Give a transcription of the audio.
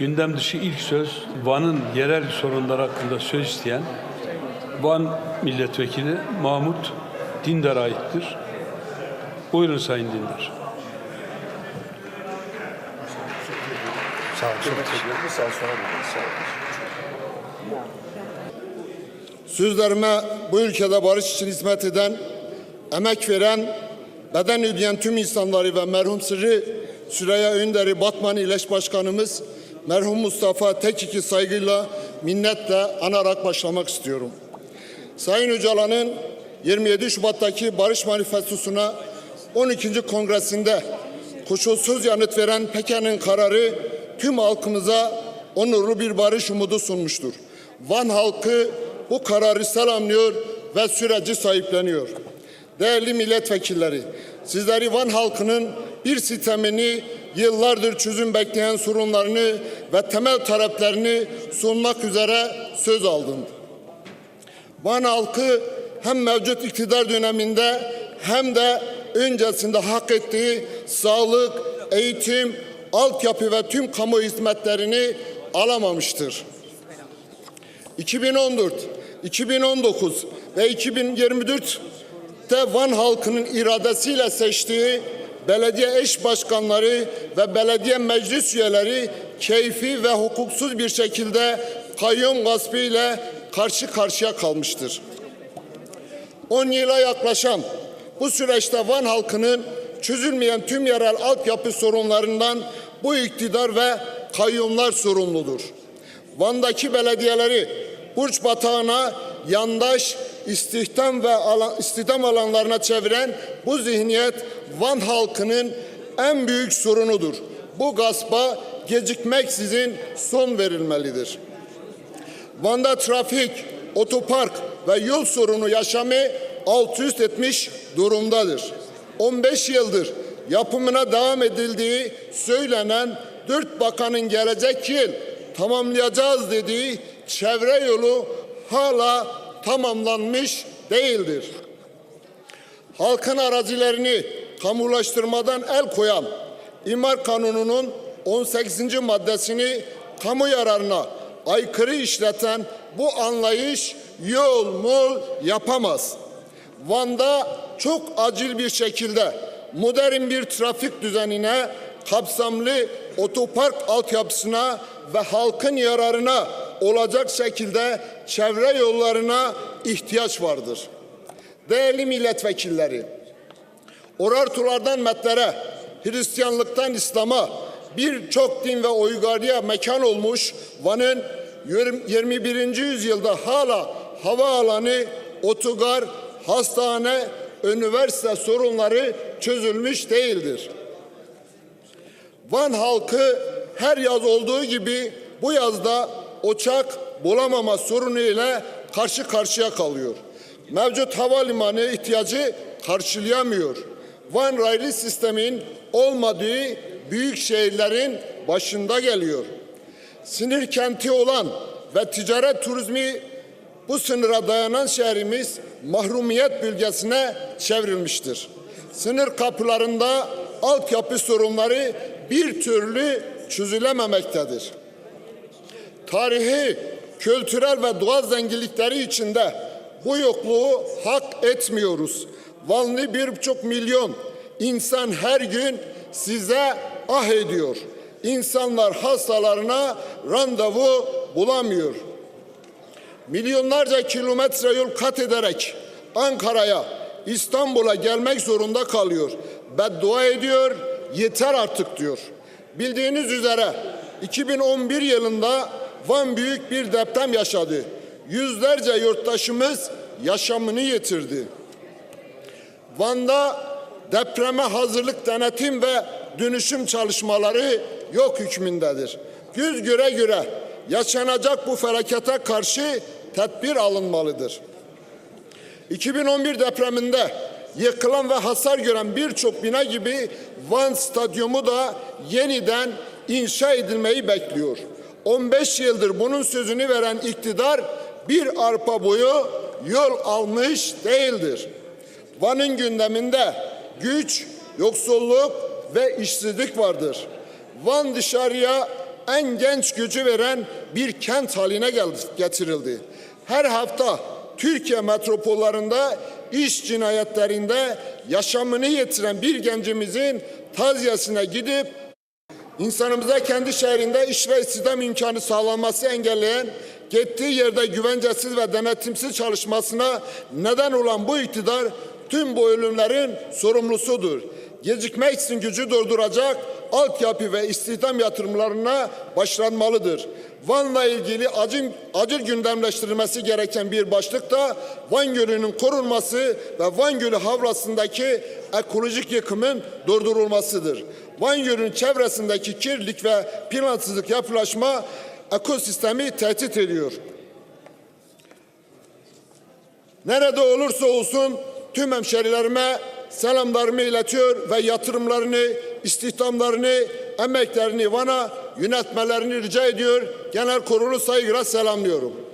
Gündem dışı ilk söz Van'ın yerel sorunları hakkında söz isteyen Van Milletvekili Mahmut Dindar'a aittir. Buyurun Sayın Dindar. Sağ olun. Çok teşekkür ederim. Sağ olun. Sağ olun. Sözlerime bu ülkede barış için hizmet eden, emek veren, beden ödeyen tüm insanları ve merhum Sırrı Süreyya Önder'i Batman İleş Başkanımız merhum Mustafa Tekik'i saygıyla, minnetle anarak başlamak istiyorum. Sayın Öcalan'ın 27 Şubat'taki Barış Manifestosu'na 12. Kongresinde koşulsuz yanıt veren Peken'in kararı tüm halkımıza onurlu bir barış umudu sunmuştur. Van halkı bu kararı selamlıyor ve süreci sahipleniyor. Değerli milletvekilleri, sizleri Van halkının bir sitemini, yıllardır çözüm bekleyen sorunlarını ve temel taleplerini sunmak üzere söz aldım. Van halkı hem mevcut iktidar döneminde hem de öncesinde hak ettiği sağlık, eğitim, altyapı ve tüm kamu hizmetlerini alamamıştır. 2014, 2019 ve 2024'te Van halkının iradesiyle seçtiği belediye eş başkanları ve belediye meclis üyeleri keyfi ve hukuksuz bir şekilde kayyum gaspı ile karşı karşıya kalmıştır. 10 yıla yaklaşan bu süreçte Van halkının çözülmeyen tüm yerel altyapı sorunlarından bu iktidar ve kayyumlar sorumludur. Van'daki belediyeleri Burç Batağı'na yandaş istihdam ve alan, istihdam alanlarına çeviren bu zihniyet Van halkının en büyük sorunudur. Bu gaspa gecikmeksizin son verilmelidir. Van'da trafik, otopark ve yol sorunu yaşamı alt üst etmiş durumdadır. 15 yıldır yapımına devam edildiği söylenen dört bakanın gelecek yıl tamamlayacağız dediği çevre yolu hala tamamlanmış değildir. Halkın arazilerini kamulaştırmadan el koyan İmar Kanunu'nun 18. maddesini kamu yararına aykırı işleten bu anlayış yol mol yapamaz. Van'da çok acil bir şekilde modern bir trafik düzenine, kapsamlı otopark altyapısına ve halkın yararına olacak şekilde çevre yollarına ihtiyaç vardır. Değerli milletvekilleri, Orartulardan Metlere, Hristiyanlıktan İslam'a birçok din ve uygarlığa mekan olmuş Van'ın 21. yüzyılda hala havaalanı, otogar, hastane, üniversite sorunları çözülmüş değildir. Van halkı her yaz olduğu gibi bu yazda uçak bulamama sorunu ile karşı karşıya kalıyor. Mevcut havalimanı ihtiyacı karşılayamıyor. Van raylı sistemin olmadığı büyük şehirlerin başında geliyor. Sinir kenti olan ve ticaret turizmi bu sınıra dayanan şehrimiz mahrumiyet bölgesine çevrilmiştir. Sınır kapılarında altyapı sorunları bir türlü çözülememektedir. Tarihi, kültürel ve doğal zenginlikleri içinde bu yokluğu hak etmiyoruz. Vanlı bir buçuk milyon insan her gün size ah ediyor. İnsanlar hastalarına randevu bulamıyor. Milyonlarca kilometre yol kat ederek Ankara'ya, İstanbul'a gelmek zorunda kalıyor. Beddua ediyor, yeter artık diyor. Bildiğiniz üzere 2011 yılında Van büyük bir deprem yaşadı. Yüzlerce yurttaşımız yaşamını yitirdi. Van'da depreme hazırlık denetim ve dönüşüm çalışmaları yok hükmündedir. Göz göre göre yaşanacak bu felakete karşı tedbir alınmalıdır. 2011 depreminde yıkılan ve hasar gören birçok bina gibi Van Stadyumu da yeniden inşa edilmeyi bekliyor. 15 yıldır bunun sözünü veren iktidar bir arpa boyu yol almış değildir. Van'ın gündeminde güç, yoksulluk ve işsizlik vardır. Van dışarıya en genç gücü veren bir kent haline getirildi. Her hafta Türkiye metropollarında iş cinayetlerinde yaşamını yitiren bir gencimizin taziyesine gidip İnsanımıza kendi şehrinde iş ve istihdam imkanı sağlanması engelleyen, gittiği yerde güvencesiz ve denetimsiz çalışmasına neden olan bu iktidar tüm bu ölümlerin sorumlusudur. Gecikmek için gücü durduracak altyapı ve istihdam yatırımlarına başlanmalıdır. Van'la ilgili acil, acil gündemleştirilmesi gereken bir başlık da Van Gölü'nün korunması ve Van Gölü havrasındaki ekolojik yıkımın durdurulmasıdır. Van Gölü'nün çevresindeki kirlilik ve plansızlık yapılaşma ekosistemi tehdit ediyor. Nerede olursa olsun tüm hemşerilerime selamlarımı iletiyor ve yatırımlarını, istihdamlarını, emeklerini Van'a yönetmelerini rica ediyor. Genel kurulu saygıyla selamlıyorum.